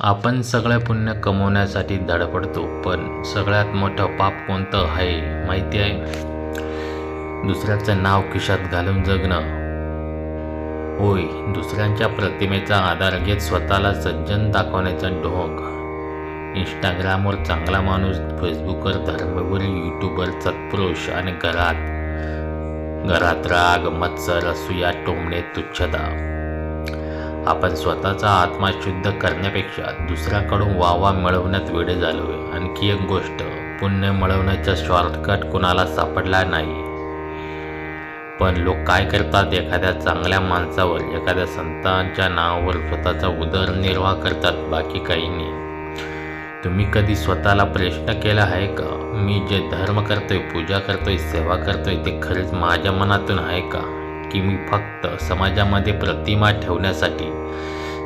आपण सगळे पुण्य कमवण्यासाठी धडपडतो पण सगळ्यात मोठं पाप कोणतं आहे माहिती आहे? दुसऱ्याचं नाव खिशात घालून जगणं. होय दुसऱ्यांच्या प्रतिमेचा आधार घेत स्वतःला सज्जन दाखवण्याचा ढोंग. इंस्टाग्रामवर चांगला माणूस फेसबुकवर धर्मगुरू यूट्यूबवर सत्पुरुष आणि घरात घरात राग मत्सर असूया टोमणे तुच्छता. आपण स्वतःचा आत्मा शुद्ध करण्यापेक्षा दुसऱ्याकडून वावा मिळवण्यात वेळे झालोय आणखी एक गोष्ट पुण्य मिळवण्याचा शॉर्टकट कुणाला सापडला नाही. पण लोक काय करतात? एखाद्या चांगल्या माणसावर एखाद्या संतांच्या नावावर स्वतःचा उदरनिर्वाह करतात बाकी काही नाही. तुम्ही कधी स्वतःला प्रश्न केला आहे का? मी जे धर्म करतोय पूजा करतोय सेवा करतोय ते खरेच माझ्या मनातून आहे का? की मी फक्त समाजामध्ये प्रतिमा ठेवण्यासाठी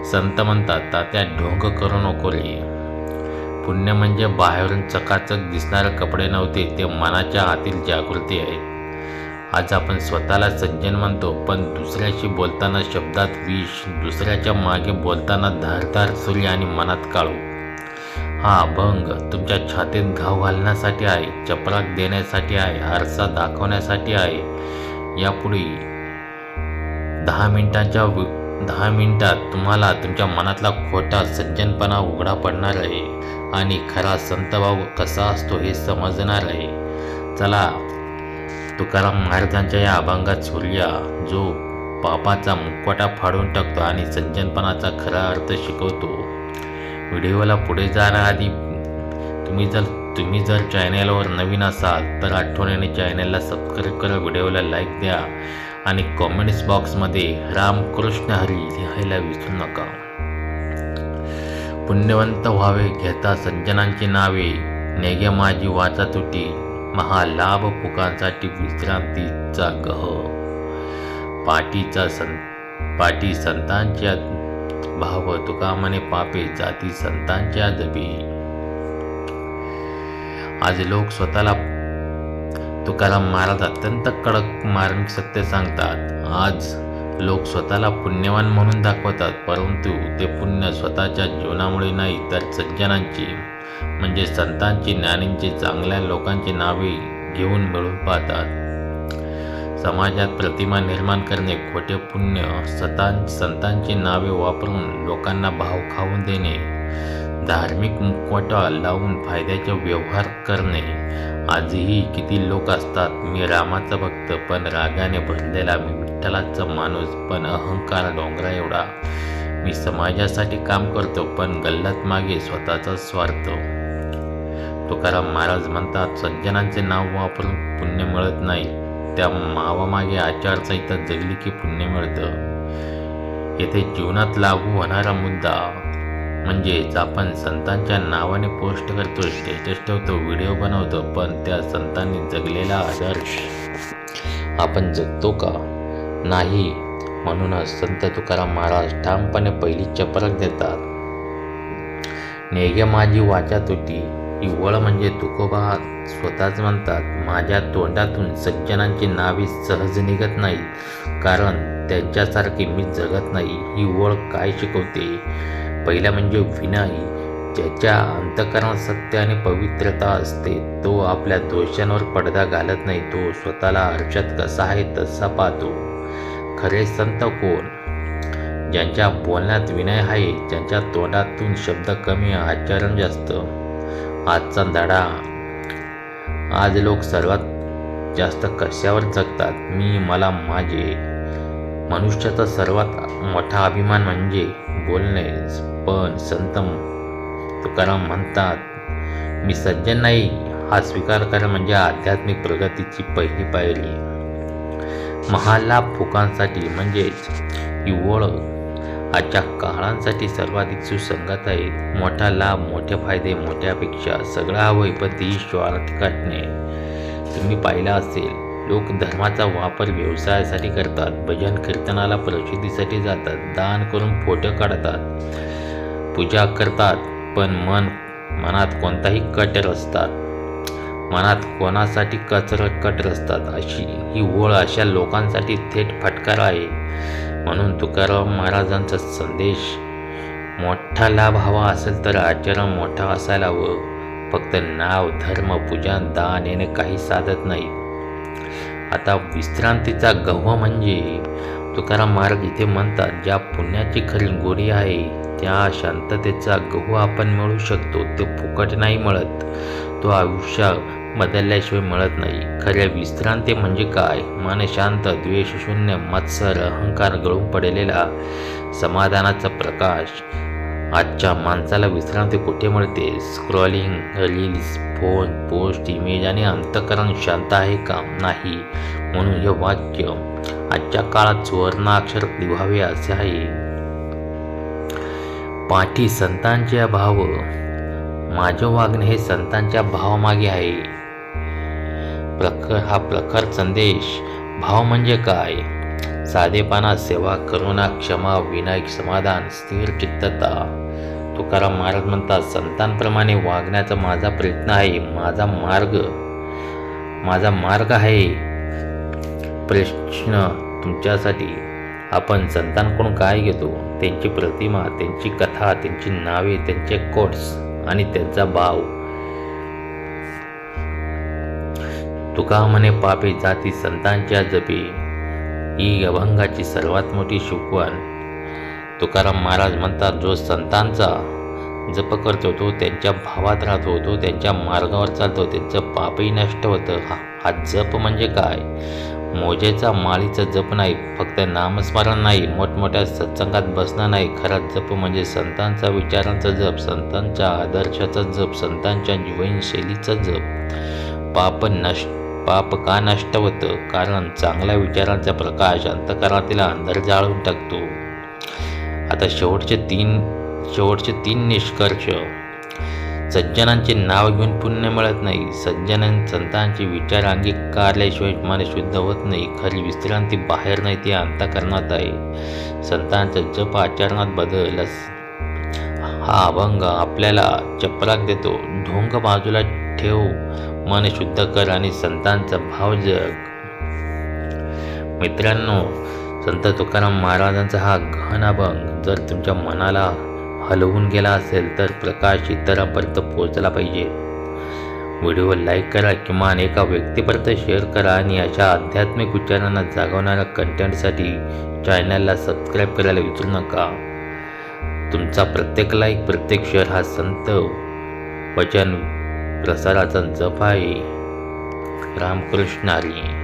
संत म्हणतात तात्या ढोंग करू नको रे. पुण्य म्हणजे बाहेरून चकाचक दिसणारे कपडे नव्हते ते मनाच्या आतील जागृती आहे आज आपण स्वतःला सज्जन म्हणतो पण दुसऱ्याशी बोलताना शब्दात विष दुसऱ्याच्या मागे बोलताना धारदार सूर्य आणि मनात काळू. हा अभंग तुमच्या छातीत घाव घालण्यासाठी आहे चपराक देण्यासाठी आहे आरसा दाखवण्यासाठी आहे. यापुढे दहा मिनिटांच्या दहा मिनिटात तुम्हाला तुमच्या मनातला खोटा सज्जनपणा उघडा पडणार आहे आणि खरा संतभाव कसा असतो हे समजणार आहे. चला तुकाराम महाराजांच्या या अभंगात सूर्या जो पापाचा मुखवटा फाडून टाकतो आणि सज्जनपणाचा खरा अर्थ शिकवतो. व्हिडिओला पुढे जाण्याआधी तुम्ही जर तुम्ही जर चॅनेलवर नवीन असाल तर आठवणीने चॅनेलला सबस्क्राईब करा व्हिडिओला लाईक द्या. आणि कॉमेंट्स बॉक्समध्ये रामकृष्ण हरी लिहायला विसरू नका. पुण्यवंत व्हावे घेता सज्जनांची नावे नेगे माझी वाचा तुटी महालाभ फुकांसाठी विश्रांतीचा गह. पाटीचा सं पाटी संतांच्या भाव तुकामने पापे जाती संतांच्या जबी आज लोक स्वतःला तुकाराम महाराज अत्यंत कडक मार्मिक सत्य सांगतात. आज लोक स्वतःला पुण्यवान म्हणून दाखवतात परंतु ते पुण्य स्वतःच्या जीवनामुळे नाही तर सज्जनांची म्हणजे संतांची ज्ञानींची चांगल्या लोकांची नावे घेऊन मिळून पाहतात. समाजात प्रतिमा निर्माण करणे खोटे पुण्य सतां संतांची नावे वापरून लोकांना भाव खाऊन देणे धार्मिक मुखवटा लावून फायद्याचे व्यवहार करणे आजही किती लोक असतात? मी रामाचा भक्त पण रागाने भरलेला मी विठ्ठलाचा माणूस पण अहंकार डोंगरा एवढा. मी समाजासाठी काम करतो पण गल्लत मागे स्वतःचा स्वार्थ. तुकाराम महाराज म्हणतात सज्जनांचे नाव वापरून पुण्य मिळत नाही. त्या मावामागे आचारसंहिता जगली की पुण्य मिळतं. येथे जीवनात लागू होणारा मुद्दा. म्हणजेच आपण संतांच्या नावाने पोस्ट करतो स्टेटस ठेवतो व्हिडिओ बनवतो पण त्या संतांनी जगलेला आदर्श आपण जगतो का? नाही. म्हणूनच संत तुकाराम महाराज ठामपणे पहिली चपरक देतात. नेगे माझी वाचा तुटी इवळ वळ म्हणजे तुकोबा स्वतःच म्हणतात माझ्या तोंडातून सज्जनांची नावे सहज निघत नाहीत. कारण त्यांच्यासारखी मी जगत नाही. ही ओळ काय शिकवते? पहिला म्हणजे विनय ज्याच्या अंतकरणात सत्य आणि पवित्रता असते तो आपल्या दोषांवर पडदा घालत नाही तो स्वतःला आरशात कसा आहे तसा पाहतो. खरे संत कोण? ज्यांच्या बोलण्यात विनय आहे ज्यांच्या तोंडातून शब्द कमी आचरण जास्त. आजचा धडा. आज लोक सर्वात जास्त कशावर जगतात? मी मला माझे. मनुष्याचा सर्वात मोठा अभिमान म्हणजे बोलणे पण संत तुकाराम म्हणतात मी सज्जन नाही. हा स्वीकार करा म्हणजे आध्यात्मिक प्रगतीची पहिली पायरी. महालाभ फुकांसाठी म्हणजेच ही ओळख आजच्या काळांसाठी सर्वाधिक सुसंगत आहे. मोठा लाभ मोठे फायदे मोठ्यापेक्षा सगळा हवं पण ती स्वार्थ काटणे तुम्ही पाहिलं असेल लोक धर्माचा वापर व्यवसायासाठी करतात भजन कीर्तनाला प्रसिद्धीसाठी जातात दान करून फोटो काढतात पूजा करतात पण मन मनात कोणताही कट रचतात मनात कोणासाठी कचर कट रचतात अशी ही ओळ अशा लोकांसाठी थेट फटकार आहे. म्हणून तुकाराम महाराजांचा संदेश मोठा लाभ हवा असेल तर आचरण मोठा असायला हवं. फक्त नाव धर्म पूजा दान येणे काही साधत नाही. आता विश्रांतीचा गव्हा म्हणजे तुकाराम महाराज इथे म्हणतात ज्या पुण्याची खरी गोडी आहे त्या शांततेचा गहू आपण मिळू शकतो. ते फुकट नाही मिळत. तो आयुष्य बदलल्याशिवाय मिळत नाही. खऱ्या विश्रांती म्हणजे काय? मन शांत द्वेषशून्य मत्सर अहंकार गळून पडलेला समाधानाचा प्रकाश. आजच्या माणसाला विश्रांती कुठे मिळते? Scrolling reels phone post image आणि अंतकरण शांत आहे का? नाही. म्हणून हे वाक्य आजच्या काळात सुवर्णाक्षर लिहावे असे आहे. पाठी संतांच्या भाव माझे वागणे हे संतांच्या भावामागे आहे. प्रखर हा प्रखर संदेश भाव म्हणजे काय? साधेपणा सेवा करुणा क्षमा विनायक समाधान स्थिर चित्तता. तुकाराम महाराज म्हणतात संतांप्रमाणे वागण्याचा माझा प्रयत्न आहे माझा मार्ग माझा मार्ग आहे. प्रश्न तुमच्यासाठी. आपण संतांकडून काय घेतो? त्यांची प्रतिमा त्यांची कथा त्यांची नावे त्यांचे कोट्स आणि त्यांचा भाव. तुका म्हणे पापे जाती संतांच्या जपी. ही अभंगाची सर्वात मोठी शिकवण. तुकाराम महाराज म्हणतात जो संतांचा जप करतो तो त्यांच्या भावात राहतो तो त्यांच्या मार्गावर चालतो त्यांचं पापही नष्ट होतं. हा हा जप म्हणजे काय? मोजेचा माळीचा जप नाही फक्त नामस्मरण नाही मोठमोठ्या सत्संगात बसणं नाही. खरा जप म्हणजे संतांचा विचारांचा जप संतांच्या आदर्शाचा जप संतांच्या जीवनशैलीचा जप. पाप नष्ट पाप का नष्ट होतं? कारण चांगल्या विचारांचा प्रकाश अंतकरणातील अंधार जाळून टाकतो. आता शेवटचे तीन शेवटचे तीन निष्कर्ष. सज्जनांचे नाव घेऊन पुण्य मिळत नाही. सज्जन संतांचे विचार अंगीकारल्याशिवाय मन शुद्ध होत नाही. खरी विश्रांती बाहेर नाही ती अंतकरणात आहे. संतांचा जप आचरणात बदल हा अभंग आपल्याला चपराक देतो. ढोंग बाजूला ठेव. मन शुद्ध कर आणि संतांचा भाव जग. मित्रांनो संत तुकाराम महाराजांचा हा घन अभंग जर तुमच्या मनाला हलवून गेला असेल तर प्रकाश इतरांपर्यंत पोहोचला पाहिजे. व्हिडिओ लाईक करा किमान एका व्यक्तीपर्यंत शेअर करा आणि अशा आध्यात्मिक विचारांना जागवणाऱ्या कंटेंटसाठी चॅनलला सबस्क्राईब करायला विसरू नका. तुमचा प्रत्येक लाईक प्रत्येक शेअर हा संत वचन प्रसाराचा जप आहे. रामकृष्ण आली